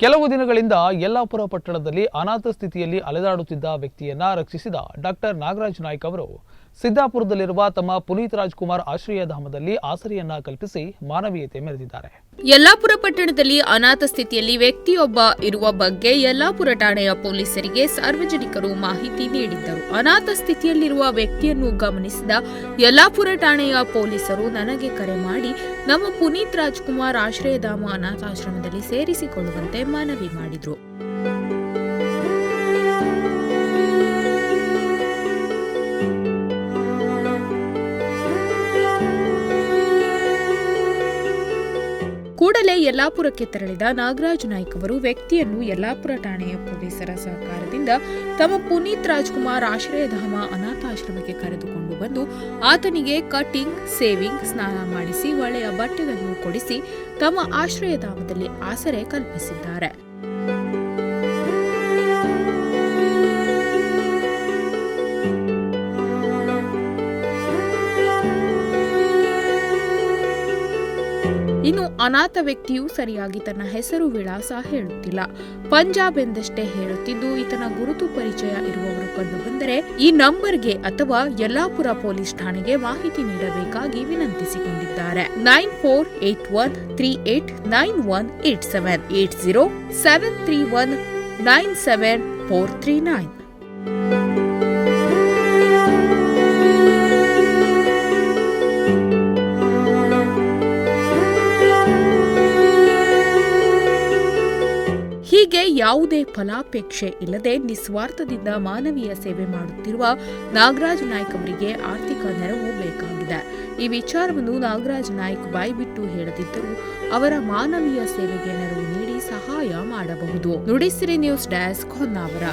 ಕೆಲವು ದಿನಗಳಿಂದ ಯಲ್ಲಾಪುರ ಪಟ್ಟಣದಲ್ಲಿ ಅನಾಥ ಸ್ಥಿತಿಯಲ್ಲಿ ಅಲೆದಾಡುತ್ತಿದ್ದ ವ್ಯಕ್ತಿಯನ್ನ ರಕ್ಷಿಸಿದ ಡಾಕ್ಟರ್ ನಾಗರಾಜ್ ನಾಯ್ಕ್ ಅವರು. ಸಿದ್ದಾಪುರದಲ್ಲಿರುವ ತಮ್ಮ ಪುನೀತ್ ರಾಜ್ಕುಮಾರ್ ಆಶ್ರಯಧಾಮದಲ್ಲಿ ಆಸರೆಯನ್ನ ಕಲ್ಪಿಸಿ ಮಾನವೀಯತೆ ಮೆರೆದಿದ್ದಾರೆ. ಯಲ್ಲಾಪುರ ಪಟ್ಟಣದಲ್ಲಿ ಅನಾಥ ಸ್ಥಿತಿಯಲ್ಲಿ ವ್ಯಕ್ತಿಯೊಬ್ಬ ಇರುವ ಬಗ್ಗೆ ಯಲ್ಲಾಪುರ ಠಾಣೆಯ ಪೊಲೀಸರಿಗೆ ಸಾರ್ವಜನಿಕರು ಮಾಹಿತಿ ನೀಡಿದ್ದರು. ಅನಾಥ ಸ್ಥಿತಿಯಲ್ಲಿರುವ ವ್ಯಕ್ತಿಯನ್ನು ಗಮನಿಸಿದ ಯಲ್ಲಾಪುರ ಠಾಣೆಯ ಪೊಲೀಸರು ನನಗೆ ಕರೆ ಮಾಡಿ, ನಮ್ಮ ಪುನೀತ್ ರಾಜ್ಕುಮಾರ್ ಆಶ್ರಯಧಾಮ ಅನಾಥಾಶ್ರಮದಲ್ಲಿ ಸೇರಿಸಿಕೊಳ್ಳುವಂತೆ ಮನವಿ ಮಾಡಿದ್ರು. ಕೂಡಲೇ ಯಲ್ಲಾಪುರಕ್ಕೆ ತೆರಳಿದ ನಾಗರಾಜ್ ನಾಯ್ಕ್ ಅವರು ವ್ಯಕ್ತಿಯನ್ನು ಯಲ್ಲಾಪುರ ಠಾಣೆಯ ಪೊಲೀಸರ ಸಹಕಾರದಿಂದ ತಮ್ಮ ಪುನೀತ್ ರಾಜ್ಕುಮಾರ್ ಆಶ್ರಯಧಾಮ ಅನಾಥಾಶ್ರಮಕ್ಕೆ ಕರೆದುಕೊಂಡು ಬಂದು ಆತನಿಗೆ ಕಟಿಂಗ್, ಸೇವಿಂಗ್, ಸ್ನಾನ ಮಾಡಿಸಿ ಒಳ್ಳೆಯ ಬಟ್ಟೆಗಳನ್ನು ಕೊಡಿಸಿ ತಮ್ಮ ಆಶ್ರಯಧಾಮದಲ್ಲಿ ಆಸರೆ ಕಲ್ಪಿಸಿದ್ದಾರೆ. ಇನ್ನು ಅನಾಥ ವ್ಯಕ್ತಿಯು ಸರಿಯಾಗಿ ತನ್ನ ಹೆಸರು ವಿಳಾಸ ಹೇಳುತ್ತಿಲ್ಲ. ಪಂಜಾಬ್ ಎಂದಷ್ಟೇ ಹೇಳುತ್ತಿದ್ದು, ಈತನ ಗುರುತು ಪರಿಚಯ ಇರುವವರು ಕಂಡು ಬಂದರೆ ಈ ನಂಬರ್ಗೆ ಅಥವಾ ಯಲ್ಲಾಪುರ ಪೊಲೀಸ್ ಠಾಣೆಗೆ ಮಾಹಿತಿ ನೀಡಬೇಕಾಗಿ ವಿನಂತಿಸಿಕೊಂಡಿದ್ದಾರೆ. Nine four eight one three eight nine one eight seven, eight zero seven three one nine seven four three nine. ಹೀಗೆ ಯಾವುದೇ ಫಲಾಪೇಕ್ಷೆ ಇಲ್ಲದೆ ನಿಸ್ವಾರ್ಥದಿಂದ ಮಾನವೀಯ ಸೇವೆ ಮಾಡುತ್ತಿರುವ ನಾಗರಾಜ್ ನಾಯ್ಕ್ ಅವರಿಗೆ ಆರ್ಥಿಕ ನೆರವು ಬೇಕಾಗಿದೆ. ಈ ವಿಚಾರವನ್ನು ನಾಗರಾಜ್ ನಾಯ್ಕ್ ಬಾಯ್ಬಿಟ್ಟು ಹೇಳದಿದ್ದರೂ ಅವರ ಮಾನವೀಯ ಸೇವೆಗೆ ನೆರವು ನೀಡಿ ಸಹಾಯ ಮಾಡಬಹುದು. Nudisiri news desk Honnavar.